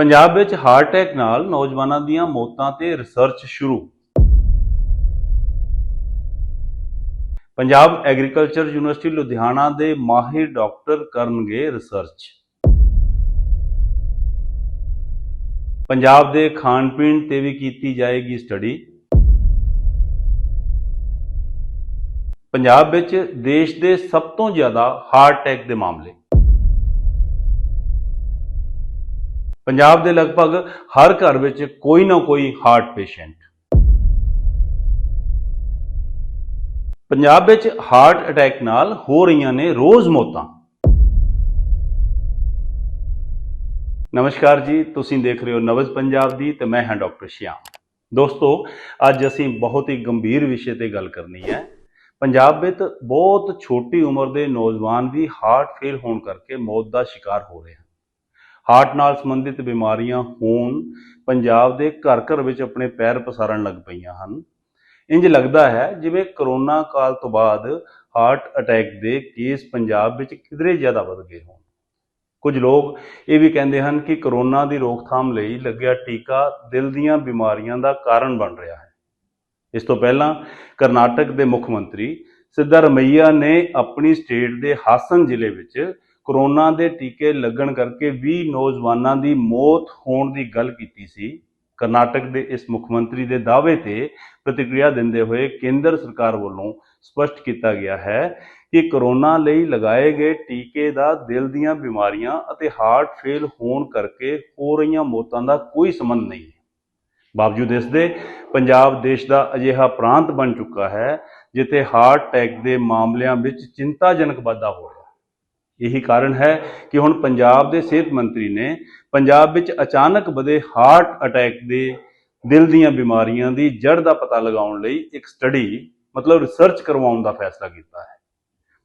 ਪੰਜਾਬ ਵਿੱਚ heart attack ਨਾਲ ਨੌਜਵਾਨਾਂ ਦੀਆਂ ਮੌਤਾਂ ਤੇ ਰਿਸਰਚ ਸ਼ੁਰੂ। ਪੰਜਾਬ ਐਗਰੀਕਲਚਰ ਯੂਨੀਵਰਸਿਟੀ ਲੁਧਿਆਣਾ ਦੇ ਮਾਹਿਰ ਡਾਕਟਰ ਕਰਨਗੇ ਰਿਸਰਚ। ਪੰਜਾਬ ਦੇ ਖਾਣ ਪੀਣ ਤੇ ਵੀ ਕੀਤੀ ਜਾਏਗੀ ਸਟੱਡੀ। ਪੰਜਾਬ ਵਿੱਚ ਦੇਸ਼ ਦੇ ਸਭ ਤੋਂ ਜ਼ਿਆਦਾ ਹਾਰਟ ਅਟੈਕ ਦੇ ਮਾਮਲੇ। ਪੰਜਾਬ ਦੇ ਲਗਭਗ ਹਰ ਘਰ ਵਿੱਚ ਕੋਈ ਨਾ ਕੋਈ ਹਾਰਟ ਪੇਸ਼ੈਂਟ ਪੰਜਾਬ ਵਿੱਚ ਹਾਰਟ ਅਟੈਕ ਨਾਲ ਹੋ ਰਹੀਆਂ ਨੇ ਰੋਜ਼ ਮੌਤਾਂ। ਨਮਸਕਾਰ ਜੀ, ਤੁਸੀਂ ਦੇਖ ਰਹੇ ਹੋ ਨਵਜ਼ ਪੰਜਾਬ ਦੀ ਤੇ ਮੈਂ ਹਾਂ ਡਾਕਟਰ ਸ਼ਿਆਮ। ਦੋਸਤੋ, ਅੱਜ ਅਸੀਂ ਬਹੁਤ ਹੀ ਗੰਭੀਰ ਵਿਸ਼ੇ ਤੇ ਗੱਲ ਕਰਨੀ ਹੈ। ਪੰਜਾਬ ਵਿੱਚ ਬਹੁਤ ਛੋਟੀ ਉਮਰ ਦੇ ਨੌਜਵਾਨ ਵੀ ਹਾਰਟ ਫੇਲ ਹੋਣ ਕਰਕੇ ਮੌਤ ਦਾ ਸ਼ਿਕਾਰ ਹੋ ਰਹੇ। ਹਨ ਹਾਰਟ ਨਾਲ ਸੰਬੰਧਿਤ ਬਿਮਾਰੀਆਂ ਹੋਣ ਪੰਜਾਬ ਦੇ ਘਰ ਘਰ ਵਿੱਚ ਆਪਣੇ ਪੈਰ ਪਸਾਰਨ ਲੱਗ ਪਈਆਂ ਹਨ। ਇੰਜ ਲੱਗਦਾ ਹੈ ਜਿਵੇਂ ਕਰੋਨਾ ਕਾਲ ਤੋਂ ਬਾਅਦ ਹਾਰਟ ਅਟੈਕ ਦੇ ਕੇਸ ਪੰਜਾਬ ਵਿੱਚ ਕਿਧਰੇ ਜ਼ਿਆਦਾ ਵੱਧ ਗਏ ਹੋਣ। ਕੁਝ ਲੋਕ ਇਹ ਵੀ ਕਹਿੰਦੇ ਹਨ ਕਿ ਕਰੋਨਾ ਦੀ ਰੋਕਥਾਮ ਲਈ ਲੱਗਿਆ ਟੀਕਾ ਦਿਲ ਦੀਆਂ ਬਿਮਾਰੀਆਂ ਦਾ ਕਾਰਨ ਬਣ ਰਿਹਾ ਹੈ। ਇਸ ਤੋਂ ਪਹਿਲਾਂ ਕਰਨਾਟਕ ਦੇ ਮੁੱਖ ਮੰਤਰੀ ਸਿੱਧਾਰਮਈਆ ਨੇ ਆਪਣੀ ਸਟੇਟ ਦੇ ਹਾਸਨ ਜ਼ਿਲ੍ਹੇ ਵਿੱਚ ਕਰੋਨਾ ਦੇ ਟੀਕੇ ਲੱਗਣ ਕਰਕੇ 20 ਨੌਜਵਾਨਾਂ ਦੀ ਮੌਤ ਹੋਣ ਦੀ ਗੱਲ ਕੀਤੀ ਸੀ। ਕਰਨਾਟਕ ਦੇ ਇਸ ਮੁੱਖ ਮੰਤਰੀ ਦੇ ਦਾਅਵੇ ਤੇ ਪ੍ਰਤੀਕਿਰਿਆ ਦਿੰਦੇ ਹੋਏ ਕੇਂਦਰ ਸਰਕਾਰ ਵੱਲੋਂ ਸਪਸ਼ਟ ਕੀਤਾ ਗਿਆ ਹੈ ਕਿ ਕਰੋਨਾ ਲਈ ਲਗਾਏ ਗਏ ਟੀਕੇ ਦਾ ਦਿਲ ਦੀਆਂ ਬਿਮਾਰੀਆਂ ਅਤੇ ਹਾਰਟ ਫੇਲ ਹੋਣ ਕਰਕੇ ਹੋ ਰਹੀਆਂ ਮੌਤਾਂ ਦਾ ਕੋਈ ਸੰਬੰਧ ਨਹੀਂ ਹੈ। ਬਾਵਜੂਦ ਇਸ ਦੇ, ਪੰਜਾਬ ਦੇਸ਼ ਦਾ ਅਜਿਹਾ ਪ੍ਰਾਂਤ ਬਣ ਚੁੱਕਾ ਹੈ, ਜਿੱਥੇ ਹਾਰਟ ਅਟੈਕ ਦੇ ਮਾਮਲਿਆਂ ਵਿੱਚ ਚਿੰਤਾਜਨਕ ਵਾਧਾ ਹੋ ਰਿਹਾ ਇਹੀ ਕਾਰਨ ਹੈ ਕਿ ਹੁਣ ਪੰਜਾਬ ਦੇ ਸਿਹਤ ਮੰਤਰੀ ਨੇ ਪੰਜਾਬ ਵਿੱਚ ਅਚਾਨਕ ਵਧੇ ਹਾਰਟ ਅਟੈਕ ਦੇ ਦਿਲ ਦੀਆਂ ਬਿਮਾਰੀਆਂ ਦੀ ਜੜ ਦਾ ਪਤਾ ਲਗਾਉਣ ਲਈ ਇੱਕ ਸਟੱਡੀ, ਮਤਲਬ ਰਿਸਰਚ ਕਰਵਾਉਣ ਦਾ ਫੈਸਲਾ ਕੀਤਾ ਹੈ।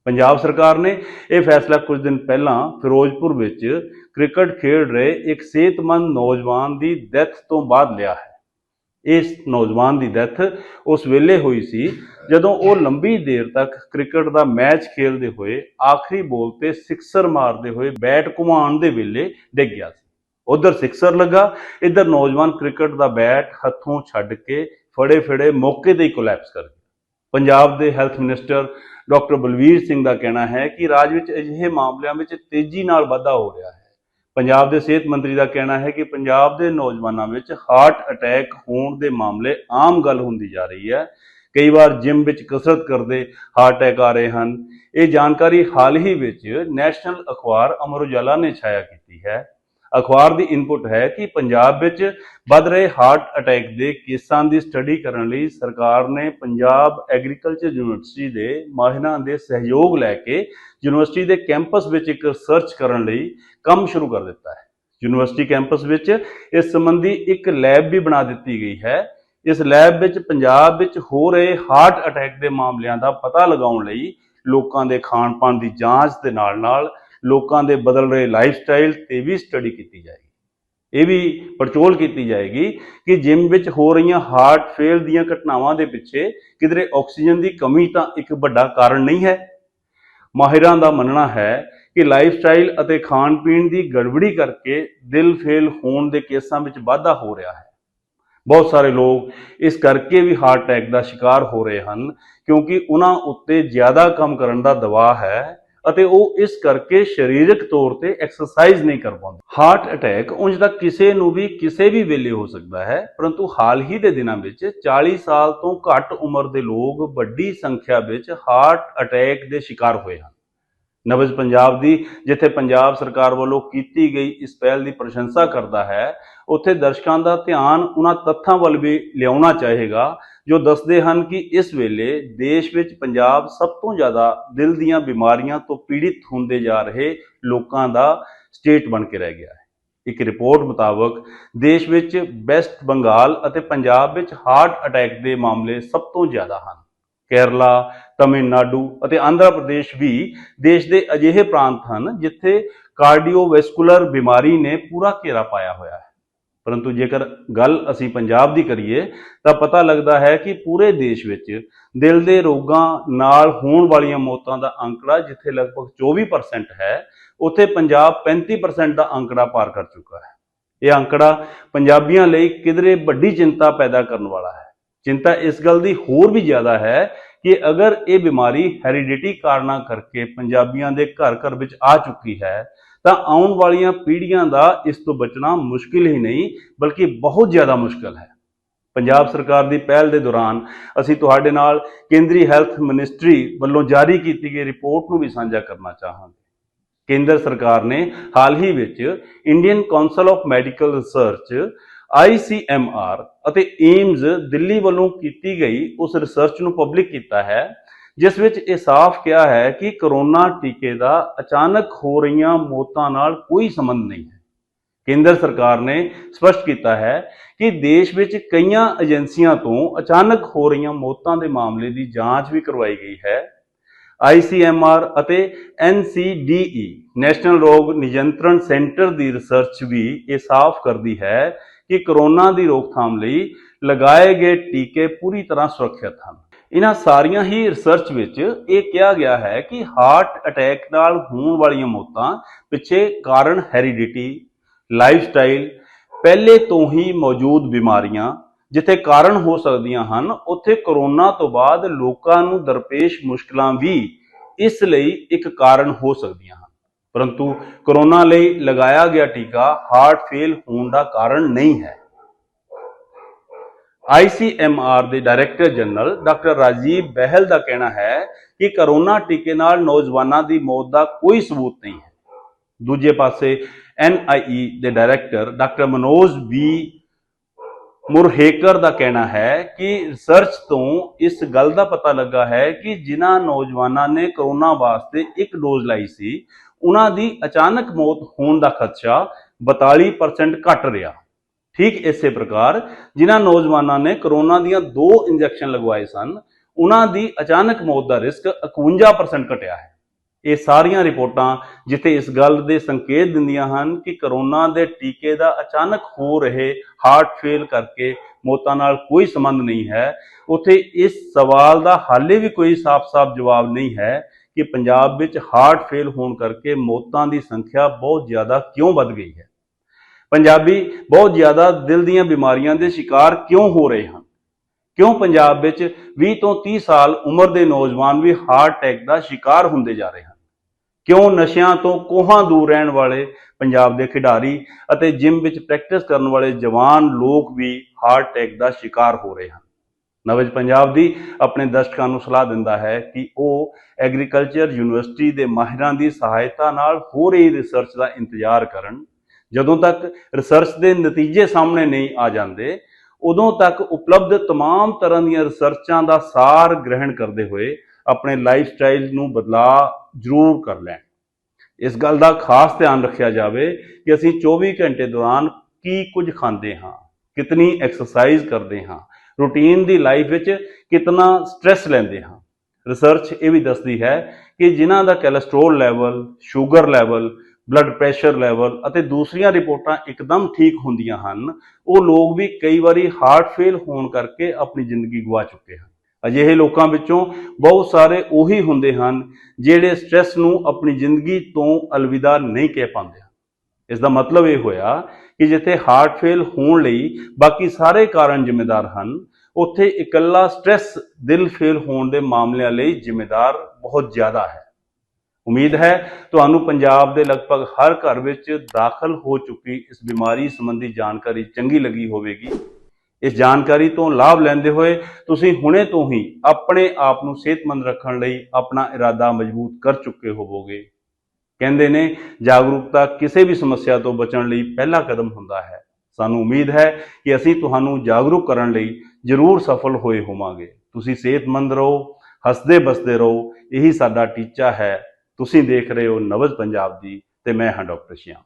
ਪੰਜਾਬ ਸਰਕਾਰ ਨੇ ਇਹ ਫੈਸਲਾ ਕੁਝ ਦਿਨ ਪਹਿਲਾਂ ਫਿਰੋਜ਼ਪੁਰ ਵਿੱਚ ਕ੍ਰਿਕਟ ਖੇਡ ਰਹੇ ਇੱਕ ਸਿਹਤਮੰਦ ਨੌਜਵਾਨ ਦੀ ਡੈਥ ਤੋਂ ਬਾਅਦ ਲਿਆ ਹੈ। ਇਸ ਨੌਜਵਾਨ ਦੀ ਡੈਥ ਉਸ ਵੇਲੇ ਹੋਈ ਸੀ, ਜਦੋਂ ਉਹ ਲੰਬੀ ਦੇਰ ਤੱਕ ਕ੍ਰਿਕਟ ਦਾ ਮੈਚ ਖੇਡਦੇ ਹੋਏ ਆਖਰੀ ਬੋਲ ਤੇ ਸਿਕਸਰ ਮਾਰਦੇ ਹੋਏ ਬੈਟ ਘੁਮਾਉਣ ਦੇ ਵੇਲੇ ਡਿੱਗ ਗਿਆ ਸੀ। ਉਧਰ ਸਿਕਸਰ ਲੱਗਾ, ਇੱਧਰ ਨੌਜਵਾਨ ਕ੍ਰਿਕਟ ਦਾ ਬੈਟ ਹੱਥੋਂ ਛੱਡ ਕੇ ਫੜੇ ਫੜੇ ਮੌਕੇ ਤੇ ਹੀ ਕੋਲੈਪਸ ਕਰ ਗਿਆ। ਪੰਜਾਬ ਦੇ health minister doctor Balvir Singh ਦਾ ਕਹਿਣਾ ਹੈ ਕਿ ਰਾਜ ਵਿੱਚ ਅਜਿਹੇ ਮਾਮਲਿਆਂ ਵਿੱਚ ਤੇਜ਼ੀ ਨਾਲ ਵਾਧਾ ਹੋ ਰਿਹਾ ਹੈ। ਪੰਜਾਬ ਦੇ ਸਿਹਤ ਮੰਤਰੀ ਦਾ ਕਹਿਣਾ ਹੈ ਕਿ ਪੰਜਾਬ ਦੇ ਨੌਜਵਾਨਾਂ ਵਿੱਚ ਹਾਰਟ ਅਟੈਕ ਹੋਣ ਦੇ ਮਾਮਲੇ ਆਮ ਗੱਲ ਹੁੰਦੀ ਜਾ ਰਹੀ ਹੈ। ਕਈ ਵਾਰ ਜਿਮ ਵਿੱਚ ਕਸਰਤ ਕਰਦੇ ਹਾਰਟ ਅਟੈਕ ਆ ਰਹੇ ਹਨ। ਇਹ ਜਾਣਕਾਰੀ ਹਾਲ ਹੀ ਵਿੱਚ ਨੈਸ਼ਨਲ ਅਖਬਾਰ ਅਮਰ ਉਜਾਲਾ ਨੇ ਛਾਇਆ ਕੀਤੀ ਹੈ। ਅਖਬਾਰ ਦੀ ਇਨਪੁਟ ਹੈ ਕਿ ਪੰਜਾਬ ਵਿੱਚ ਵੱਧ ਰਹੇ ਹਾਰਟ ਅਟੈਕ ਦੇ ਕੇਸਾਂ ਦੀ ਸਟੱਡੀ ਕਰਨ ਲਈ ਸਰਕਾਰ ਨੇ ਪੰਜਾਬ ਐਗਰੀਕਲਚਰ ਯੂਨੀਵਰਸਿਟੀ ਦੇ ਮਾਹਿਰਾਂ ਦੇ ਸਹਿਯੋਗ ਲੈ ਕੇ ਯੂਨੀਵਰਸਿਟੀ ਦੇ ਕੈਂਪਸ ਵਿੱਚ ਇੱਕ ਰਿਸਰਚ ਕਰਨ ਲਈ ਕੰਮ ਸ਼ੁਰੂ ਕਰ ਦਿੱਤਾ ਹੈ। ਯੂਨੀਵਰਸਿਟੀ ਕੈਂਪਸ ਵਿੱਚ ਇਸ ਸੰਬੰਧੀ ਇੱਕ ਲੈਬ ਵੀ ਬਣਾ ਦਿੱਤੀ ਗਈ ਹੈ। ਇਸ ਲੈਬ ਵਿੱਚ ਪੰਜਾਬ ਵਿੱਚ ਹੋ ਰਹੇ ਹਾਰਟ ਅਟੈਕ ਦੇ ਮਾਮਲਿਆਂ ਦਾ ਪਤਾ ਲਗਾਉਣ ਲਈ ਲੋਕਾਂ ਦੇ ਖਾਣ ਪਾਣ ਦੀ ਜਾਂਚ ਦੇ ਨਾਲ-ਨਾਲ ਲੋਕਾਂ ਦੇ ਬਦਲ ਰਹੇ ਲਾਈਫ ਸਟਾਈਲ ਤੇ ਵੀ ਸਟੱਡੀ ਕੀਤੀ ਜਾਏਗੀ। ਇਹ ਵੀ ਪੜਚੋਲ ਕੀਤੀ ਜਾਏਗੀ ਕਿ ਜਿਮ ਵਿੱਚ ਹੋ ਰਹੀਆਂ ਹਾਰਟ ਫੇਲ ਦੀਆਂ ਘਟਨਾਵਾਂ ਦੇ ਪਿੱਛੇ ਕਿਧਰੇ ਆਕਸੀਜਨ ਦੀ ਕਮੀ ਤਾਂ ਇੱਕ ਵੱਡਾ ਕਾਰਨ ਨਹੀਂ ਹੈ। ਮਾਹਿਰਾਂ ਦਾ ਮੰਨਣਾ ਹੈ ਕਿ ਲਾਈਫ ਸਟਾਈਲ ਅਤੇ ਖਾਣ ਪੀਣ ਦੀ ਗੜਬੜੀ ਕਰਕੇ ਦਿਲ ਫੇਲ ਹੋਣ ਦੇ ਕੇਸਾਂ ਵਿੱਚ ਵਾਧਾ ਹੋ ਰਿਹਾ ਹੈ। ਬਹੁਤ ਸਾਰੇ ਲੋਕ ਇਸ ਕਰਕੇ ਵੀ ਹਾਰਟ ਅਟੈਕ ਦਾ ਸ਼ਿਕਾਰ ਹੋ ਰਹੇ ਹਨ ਕਿਉਂਕਿ ਉਹਨਾਂ ਉੱਤੇ ਜ਼ਿਆਦਾ ਕੰਮ ਕਰਨ ਦਾ ਦਬਾਅ ਹੈ ਅਤੇ ਉਹ ਇਸ ਕਰਕੇ ਸਰੀਰਕ ਤੌਰ ਤੇ ਐਕਸਰਸਾਈਜ਼ ਨਹੀਂ ਕਰ ਪਾਉਂਦੇ। ਹਾਰਟ ਅਟੈਕ ਉਂਝ ਦਾ ਕਿਸੇ ਨੂੰ ਵੀ ਕਿਸੇ ਵੀ ਵੇਲੇ ਹੋ ਸਕਦਾ ਹੈ, ਪਰੰਤੂ ਹਾਲ ਹੀ ਦੇ ਦਿਨਾਂ ਵਿੱਚ 40 ਸਾਲ ਤੋਂ ਘੱਟ ਉਮਰ ਦੇ ਲੋਕ ਵੱਡੀ ਸੰਖਿਆ ਵਿੱਚ ਹਾਰਟ ਅਟੈਕ ਦੇ ਸ਼ਿਕਾਰ ਹੋਏ ਹਨ। ਨਵਜ ਪੰਜਾਬ ਦੀ, ਜਿੱਥੇ ਪੰਜਾਬ ਸਰਕਾਰ ਵੱਲੋਂ ਕੀਤੀ ਗਈ ਇਸ ਪਹਿਲ ਦੀ ਪ੍ਰਸ਼ੰਸਾ ਕਰਦਾ ਹੈ, ਉੱਥੇ ਦਰਸ਼ਕਾਂ ਦਾ ਧਿਆਨ ਉਹਨਾਂ ਤੱਥਾਂ ਵੱਲ ਵੀ ਲਿਆਉਣਾ ਚਾਹੇਗਾ ਜੋ ਦੱਸਦੇ ਹਨ ਕਿ ਇਸ ਵੇਲੇ ਦੇਸ਼ ਵਿੱਚ ਪੰਜਾਬ ਸਭ ਤੋਂ ਜ਼ਿਆਦਾ ਦਿਲ ਦੀਆਂ ਬਿਮਾਰੀਆਂ ਤੋਂ ਪੀੜਿਤ ਹੁੰਦੇ ਜਾ ਰਹੇ ਲੋਕਾਂ ਦਾ ਸਟੇਟ ਬਣ ਕੇ ਰਹਿ ਗਿਆ ਹੈ। ਇੱਕ ਰਿਪੋਰਟ ਮੁਤਾਬਕ ਦੇਸ਼ ਵਿੱਚ ਵੈਸਟ ਬੰਗਾਲ ਅਤੇ ਪੰਜਾਬ ਵਿੱਚ ਹਾਰਟ ਅਟੈਕ ਦੇ ਮਾਮਲੇ ਸਭ ਤੋਂ ਜ਼ਿਆਦਾ ਹਨ। ਕੇਰਲਾ, ਤਮਿਲਨਾਡੂ ਅਤੇ ਆਂਧਰਾ ਪ੍ਰਦੇਸ਼ ਵੀ ਦੇਸ਼ ਦੇ ਅਜਿਹੇ ਪ੍ਰਾਂਤ ਹਨ ਜਿੱਥੇ ਕਾਰਡੀਓਵੈਸਕੂਲਰ ਬਿਮਾਰੀ ਨੇ ਪੂਰਾ ਘੇਰਾ ਪਾਇਆ ਹੋਇਆ ਹੈ। ਪਰੰਤੂ ਜੇਕਰ ਗੱਲ ਅਸੀਂ ਪੰਜਾਬ ਦੀ ਕਰੀਏ, ਤਾਂ ਪਤਾ ਲੱਗਦਾ ਹੈ ਕਿ ਪੂਰੇ ਦੇਸ਼ ਵਿੱਚ ਦਿਲ ਦੇ ਰੋਗਾਂ ਨਾਲ ਹੋਣ ਵਾਲੀਆਂ ਮੌਤਾਂ ਦਾ ਅੰਕੜਾ ਜਿੱਥੇ ਲਗਭਗ 24% ਹੈ, ਉੱਥੇ ਪੰਜਾਬ 35% ਦਾ ਅੰਕੜਾ ਪਾਰ ਕਰ ਚੁੱਕਾ ਹੈ। ਇਹ ਅੰਕੜਾ ਪੰਜਾਬੀਆਂ ਲਈ ਕਿਧਰੇ ਵੱਡੀ ਚਿੰਤਾ ਪੈਦਾ ਕਰਨ ਵਾਲਾ ਹੈ। ਚਿੰਤਾ ਇਸ ਗੱਲ ਦੀ ਹੋਰ ਵੀ ਜ਼ਿਆਦਾ ਹੈ ਕਿ ਅਗਰ ਇਹ ਬਿਮਾਰੀ ਹੈਰੀਡਿਟੀ ਕਾਰਨਾਂ ਕਰਕੇ ਪੰਜਾਬੀਆਂ ਦੇ ਘਰ ਘਰ ਵਿੱਚ ਆ ਚੁੱਕੀ ਹੈ ਤਾਂ ਆਉਣ ਵਾਲੀਆਂ ਪੀੜ੍ਹੀਆਂ ਦਾ ਇਸ ਤੋਂ ਬਚਣਾ ਮੁਸ਼ਕਿਲ ਹੀ ਨਹੀਂ, ਬਲਕਿ ਬਹੁਤ ਜ਼ਿਆਦਾ ਮੁਸ਼ਕਿਲ ਹੈ। ਪੰਜਾਬ ਸਰਕਾਰ ਦੀ ਪਹਿਲ ਦੇ ਦੌਰਾਨ ਅਸੀਂ ਤੁਹਾਡੇ ਨਾਲ ਕੇਂਦਰੀ ਹੈਲਥ ਮਿਨਿਸਟਰੀ ਵੱਲੋਂ ਜਾਰੀ ਕੀਤੀ ਗਈ ਰਿਪੋਰਟ ਨੂੰ ਵੀ ਸਾਂਝਾ ਕਰਨਾ ਚਾਹਾਂਗੇ। ਕੇਂਦਰ ਸਰਕਾਰ ਨੇ ਹਾਲ ਹੀ ਵਿੱਚ Indian council of medical research ICMR ਅਤੇ ਏਮਜ਼ ਦਿੱਲੀ ਵੱਲੋਂ ਕੀਤੀ ਗਈ ਉਸ ਰਿਸਰਚ ਨੂੰ ਪਬਲਿਕ ਕੀਤਾ ਹੈ। ਜਿਸ ਵਿੱਚ ਇਹ ਸਾਫ਼ ਕਿਹਾ ਹੈ ਕਿ ਕਰੋਨਾ ਟੀਕੇ ਦਾ ਅਚਾਨਕ ਹੋ ਰਹੀਆਂ ਮੌਤਾਂ ਨਾਲ ਕੋਈ ਸੰਬੰਧ ਨਹੀਂ ਹੈ। ਕੇਂਦਰ ਸਰਕਾਰ ਨੇ ਸਪਸ਼ਟ ਕੀਤਾ ਹੈ ਕਿ ਦੇਸ਼ ਵਿੱਚ ਕਈਆਂ ਏਜੰਸੀਆਂ ਤੋਂ ਅਚਾਨਕ ਹੋ ਰਹੀਆਂ ਮੌਤਾਂ ਦੇ ਮਾਮਲੇ ਦੀ ਜਾਂਚ ਵੀ ਕਰਵਾਈ ਗਈ ਹੈ। ICMR ਅਤੇ NCDE ਨੈਸ਼ਨਲ ਰੋਗ ਨਿਯੰਤਰਣ ਸੈਂਟਰ ਦੀ ਰਿਸਰਚ ਵੀ ਇਹ ਸਾਫ਼ ਕਰਦੀ ਹੈ ਕਿ ਕਰੋਨਾ ਦੀ ਰੋਕਥਾਮ ਲਈ ਲਗਾਏ ਗਏ ਟੀਕੇ ਪੂਰੀ ਤਰ੍ਹਾਂ ਸੁਰੱਖਿਅਤ ਹਨ। ਇਹਨਾਂ ਸਾਰੀਆਂ ਹੀ ਰਿਸਰਚ ਵਿੱਚ ਇਹ ਕਿਹਾ ਗਿਆ ਹੈ ਕਿ ਹਾਰਟ ਅਟੈਕ ਨਾਲ ਹੋਣ ਵਾਲੀਆਂ ਮੌਤਾਂ ਪਿੱਛੇ ਕਾਰਨ ਹੈਰੀਡਿਟੀ ਲਾਈਫਸਟਾਈਲ ਪਹਿਲੇ ਤੋਂ ਹੀ ਮੌਜੂਦ ਬਿਮਾਰੀਆਂ, ਜਿੱਥੇ ਕਾਰਨ ਹੋ ਸਕਦੀਆਂ ਹਨ, ਉੱਥੇ ਕਰੋਨਾ ਤੋਂ ਬਾਅਦ ਲੋਕਾਂ ਨੂੰ ਦਰਪੇਸ਼ ਮੁਸ਼ਕਲਾਂ ਵੀ ਇਸ ਲਈ ਇੱਕ ਕਾਰਨ ਹੋ ਸਕਦੀਆਂ ਹਨ। ਪਰੰਤੂ ਕਰੋਨਾ ਲਈ ਲਗਾਇਆ ਗਿਆ ਟੀਕਾ ਹਾਰਟ ਫੇਲ ਹੋਣ ਦਾ ਕਾਰਨ ਨਹੀਂ ਹੈ। ICMR ਦੇ director general doctor Rajiv Bahl ਦਾ ਕਹਿਣਾ ਹੈ ਕਿ ਕਰੋਨਾ ਟੀਕੇ ਨਾਲ ਨੌਜਵਾਨਾਂ ਦੀ ਮੌਤ ਦਾ ਕੋਈ ਸਬੂਤ ਨਹੀਂ ਹੈ। ਦੂਜੇ ਪਾਸੇ NIE ਦੇ director doctor Manoj B Murhekar ਦਾ ਕਹਿਣਾ ਹੈ ਕਿ ਰਿਸਰਚ ਤੋਂ ਇਸ ਗੱਲ ਦਾ ਪਤਾ ਲੱਗਾ ਹੈ ਕਿ ਜਿਨ੍ਹਾਂ ਨੌਜਵਾਨਾਂ ਨੇ ਕਰੋਨਾ ਵਾਸਤੇ ਇੱਕ ਡੋਜ਼ ਲਾਈ ਸੀ, ਉਹਨਾਂ ਦੀ ਅਚਾਨਕ ਮੌਤ ਹੋਣ ਦਾ ਖਦਸ਼ਾ 42% ਘਟ ਰਿਹਾ। ਠੀਕ ਇਸੇ ਪ੍ਰਕਾਰ ਜਿਨ੍ਹਾਂ ਨੌਜਵਾਨਾਂ ਨੇ ਕਰੋਨਾ ਦੀਆਂ ਦੋ ਇੰਜੈਕਸ਼ਨ ਲਗਵਾਏ ਸਨ, ਉਹਨਾਂ ਦੀ ਅਚਾਨਕ ਮੌਤ ਦਾ ਰਿਸਕ 51% ਘਟਿਆ ਹੈ। ਇਹ ਸਾਰੀਆਂ ਰਿਪੋਰਟਾਂ ਜਿੱਥੇ ਇਸ ਗੱਲ ਦੇ ਸੰਕੇਤ ਦਿੰਦੀਆਂ ਹਨ ਕਿ ਕਰੋਨਾ ਦੇ ਟੀਕੇ ਦਾ ਅਚਾਨਕ ਹੋ ਰਹੇ ਹਾਰਟ ਫੇਲ ਕਰਕੇ ਮੌਤਾਂ ਨਾਲ ਕੋਈ ਸੰਬੰਧ ਨਹੀਂ ਹੈ, ਉੱਥੇ ਇਸ ਸਵਾਲ ਦਾ ਹਾਲੇ ਵੀ ਕੋਈ ਸਾਫ਼-ਸਾਫ਼ ਜਵਾਬ ਨਹੀਂ ਹੈ ਕਿ ਪੰਜਾਬ ਵਿੱਚ ਹਾਰਟ ਫੇਲ ਹੋਣ ਕਰਕੇ ਮੌਤਾਂ ਦੀ ਸੰਖਿਆ ਬਹੁਤ ਜ਼ਿਆਦਾ ਕਿਉਂ ਵੱਧ ਗਈ ਹੈ। ਪੰਜਾਬੀ ਬਹੁਤ ਜ਼ਿਆਦਾ ਦਿਲ ਦੀਆਂ ਬਿਮਾਰੀਆਂ ਦੇ ਸ਼ਿਕਾਰ ਕਿਉਂ ਹੋ ਰਹੇ ਹਨ? ਕਿਉਂ ਪੰਜਾਬ ਵਿੱਚ 20 ਤੋਂ 30 ਸਾਲ ਉਮਰ ਦੇ ਨੌਜਵਾਨ ਵੀ ਹਾਰਟ ਅਟੈਕ ਦਾ ਸ਼ਿਕਾਰ ਹੁੰਦੇ ਜਾ ਰਹੇ ਹਨ? ਕਿਉਂ ਨਸ਼ਿਆਂ ਤੋਂ ਕੋਹਾਂ ਦੂਰ ਰਹਿਣ ਵਾਲੇ ਪੰਜਾਬ ਦੇ ਖਿਡਾਰੀ ਅਤੇ ਜਿਮ ਵਿੱਚ ਪ੍ਰੈਕਟਿਸ ਕਰਨ ਵਾਲੇ ਜਵਾਨ ਲੋਕ ਵੀ ਹਾਰਟ ਅਟੈਕ ਦਾ ਸ਼ਿਕਾਰ ਹੋ ਰਹੇ ਹਨ? ਨਵਜ ਪੰਜਾਬ ਦੀ ਆਪਣੇ ਦਰਸ਼ਕਾਂ ਨੂੰ ਸਲਾਹ ਦਿੰਦਾ ਹੈ ਕਿ ਉਹ ਐਗਰੀਕਲਚਰ ਯੂਨੀਵਰਸਿਟੀ ਦੇ ਮਾਹਿਰਾਂ ਦੀ ਸਹਾਇਤਾ ਨਾਲ ਹੋ ਰਹੀ ਰਿਸਰਚ ਦਾ ਇੰਤਜ਼ਾਰ ਕਰਨ ਜਦੋਂ ਤੱਕ ਰਿਸਰਚ ਦੇ ਨਤੀਜੇ ਸਾਹਮਣੇ ਨਹੀਂ ਆ ਜਾਂਦੇ ਉਦੋਂ ਤੱਕ ਉਪਲਬਧ तमाम ਤਰ੍ਹਾਂ ਦੀਆਂ ਰਿਸਰਚਾਂ ਦਾ ਸਾਰ ਗ੍ਰਹਿਣ ਕਰਦੇ ਹੋਏ ਆਪਣੇ ਲਾਈਫ ਸਟਾਈਲ ਨੂੰ ਬਦਲਾ ਜ਼ਰੂਰ ਕਰ ਲੈਣ ਇਸ ਗੱਲ ਦਾ ਖਾਸ ਧਿਆਨ ਰੱਖਿਆ ਜਾਵੇ ਕਿ ਅਸੀਂ 24 ਘੰਟੇ ਦੌਰਾਨ ਕੀ ਕੁਝ ਖਾਂਦੇ ਹਾਂ ਕਿਤਨੀ ਐਕਸਰਸਾਈਜ਼ ਕਰਦੇ ਹਾਂ ਰੂਟੀਨ ਦੀ ਲਾਈਫ ਵਿੱਚ ਕਿਤਨਾ ਸਟ੍ਰੈਸ ਲੈਂਦੇ ਹਾਂ ਰਿਸਰਚ ਇਹ ਵੀ ਦੱਸਦੀ ਹੈ ਕਿ ਜਿਨ੍ਹਾਂ ਦਾ cholesterol level sugar level blood pressure level ਅਤੇ ਦੂਸਰੀਆਂ ਰਿਪੋਰਟਾਂ ਇੱਕਦਮ ਠੀਕ ਹੁੰਦੀਆਂ ਹਨ, ਉਹ ਲੋਕ ਵੀ ਕਈ ਵਾਰੀ ਹਾਰਟ ਫੇਲ ਹੋਣ ਕਰਕੇ ਆਪਣੀ ਜ਼ਿੰਦਗੀ ਗਵਾ ਚੁੱਕੇ ਹਨ। ਅਜਿਹੇ ਲੋਕਾਂ ਵਿੱਚੋਂ ਬਹੁਤ ਸਾਰੇ ਉਹੀ ਹੁੰਦੇ ਹਨ ਜਿਹੜੇ ਸਟ੍ਰੈਸ ਨੂੰ ਆਪਣੀ ਜ਼ਿੰਦਗੀ ਤੋਂ ਅਲਵਿਦਾ ਨਹੀਂ ਕਹਿ ਪਾਉਂਦੇ ਇਸ ਦਾ ਮਤਲਬ ਇਹ ਹੋਇਆ ਕਿ ਜਿੱਥੇ ਹਾਰਟ ਫੇਲ ਹੋਣ ਲਈ ਬਾਕੀ ਸਾਰੇ ਕਾਰਨ ਜ਼ਿੰਮੇਦਾਰ ਹਨ, ਉੱਥੇ ਇਕੱਲਾ ਸਟ੍ਰੈਸ ਦਿਲ ਫੇਲ ਹੋਣ ਦੇ ਮਾਮਲਿਆਂ ਲਈ ਜ਼ਿੰਮੇਦਾਰ ਬਹੁਤ ਜ਼ਿਆਦਾ ਹੈ। ਉਮੀਦ ਹੈ ਤੁਹਾਨੂੰ ਪੰਜਾਬ ਦੇ ਲਗਭਗ ਹਰ ਘਰ ਵਿੱਚ ਦਾਖਲ ਹੋ ਚੁੱਕੀ ਇਸ ਬਿਮਾਰੀ ਸੰਬੰਧੀ ਜਾਣਕਾਰੀ ਚੰਗੀ ਲੱਗੀ ਹੋਵੇਗੀ। ਇਸ ਜਾਣਕਾਰੀ ਤੋਂ ਲਾਭ ਲੈਂਦੇ ਹੋਏ ਤੁਸੀਂ ਹੁਣੇ ਤੋਂ ਹੀ ਆਪਣੇ ਆਪ ਨੂੰ ਸਿਹਤਮੰਦ ਰੱਖਣ ਲਈ ਆਪਣਾ ਇਰਾਦਾ ਮਜ਼ਬੂਤ ਕਰ ਚੁੱਕੇ ਹੋਵੋਗੇ। ਕਹਿੰਦੇ ਨੇ, ਜਾਗਰੂਕਤਾ ਕਿਸੇ ਵੀ ਸਮੱਸਿਆ ਤੋਂ ਬਚਣ ਲਈ ਪਹਿਲਾ ਕਦਮ ਹੁੰਦਾ ਹੈ। ਸਾਨੂੰ ਉਮੀਦ ਹੈ ਕਿ ਅਸੀਂ ਤੁਹਾਨੂੰ ਜਾਗਰੂਕ ਕਰਨ ਲਈ ਜ਼ਰੂਰ ਸਫਲ ਹੋਏ ਹੋਵਾਂਗੇ। ਤੁਸੀਂ ਸਿਹਤਮੰਦ ਰਹੋ ਹੱਸਦੇ ਬਸਦੇ ਰਹੋ, ਇਹੀ ਸਾਡਾ ਟੀਚਾ ਹੈ ਤੁਸੀਂ ਦੇਖ ਰਹੇ ਹੋ ਨਵਜ ਪੰਜਾਬ ਦੀ ਤੇ ਮੈਂ ਹਾਂ ਡਾਕਟਰ ਸ਼ਿਆਮ।